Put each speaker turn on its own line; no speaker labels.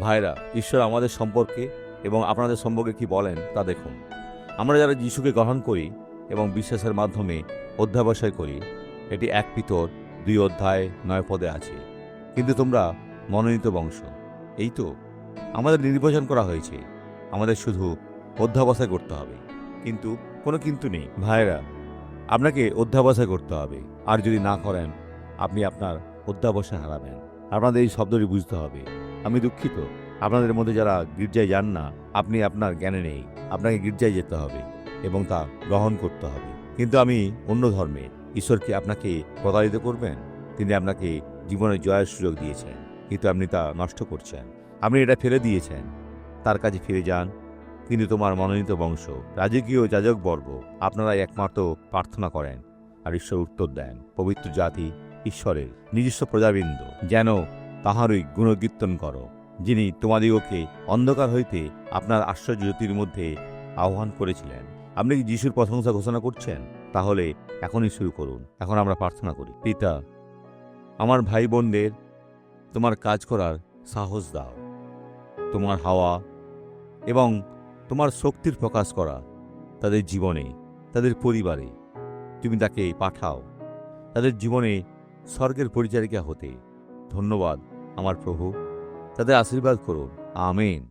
ভাইরা, ঈশ্বর আমাদের সম্পর্কে এবং আপনাদের সম্পর্কে কি বলেন তা দেখুন। আমরা যারা যিশুকে গ্রহণ করি এবং বিশ্বাসের মাধ্যমে অধ্যাবসায় করি, এটি এক পিতর, দুই অধ্যায়, নয় পদে আছে। কিন্তু তোমরা মনোনীত বংশ। এই তো, আমাদের নির্বাচন করা হয়েছে। আমাদের শুধু অধ্যাবসায় করতে হবে। কিন্তু কোনো কিন্তু নেই। ভাইরা, আপনাকে অধ্যাবসায় করতে হবে। আর যদি না করেন, আপনি আপনার অধ্যাবসায় হারাবেন। আপনাদের এই শব্দটি বুঝতে হবে। আমি দুঃখিত। আপনাদের মধ্যে যারা গির্জায় যান না, আপনি আপনার জ্ঞানে নেই। আপনাকে গির্জায় যেতে হবে এবং তা গ্রহণ করতে হবে। কিন্তু আমি অন্য ধর্মে। ঈশ্বর কি আপনাকে প্রতারিত করবেন? তিনি আপনাকে জীবনে জয়ের সুযোগ দিয়েছেন, কিন্তু আপনি তা নষ্ট করছেন। আপনি এটা ফেলে দিয়েছেন। তার কাছে ফিরে যান। তিনি তোমার মনোনীত বংশ। রাজকীয় যাজক বর্গ আপনারা একমাত্র প্রার্থনা করেন। আর ঈশ্বর উত্তর দেন, পবিত্র জাতি, ঈশ্বরের নিজস্ব প্রজাবৃন্দ, যেন তাহারই গুণকীর্তন করো, যিনি তোমাদিগকে অন্ধকার হইতে আপনার আশ্চর্য জ্যোতির মধ্যে আহ্বান করেছিলেন। আপনি কি যিশুর প্রশংসা ঘোষণা করছেন? তাহলে এখনই শুরু করুন। এখন আমরা প্রার্থনা করি, পিতা, আমার ভাই বোনদের তোমার কাজ করার সাহস দাও। তোমার হাওয়া এবং তোমার শক্তির প্রকাশ করা তাদের জীবনে, তাদের পরিবারে তুমি তাকে পাঠাও। তাদের জীবনে স্বর্গের পরিচারিকা হতে। ধন্যবাদ আমার প্রভু। তাদের আশীর্বাদ করুন। আমেন।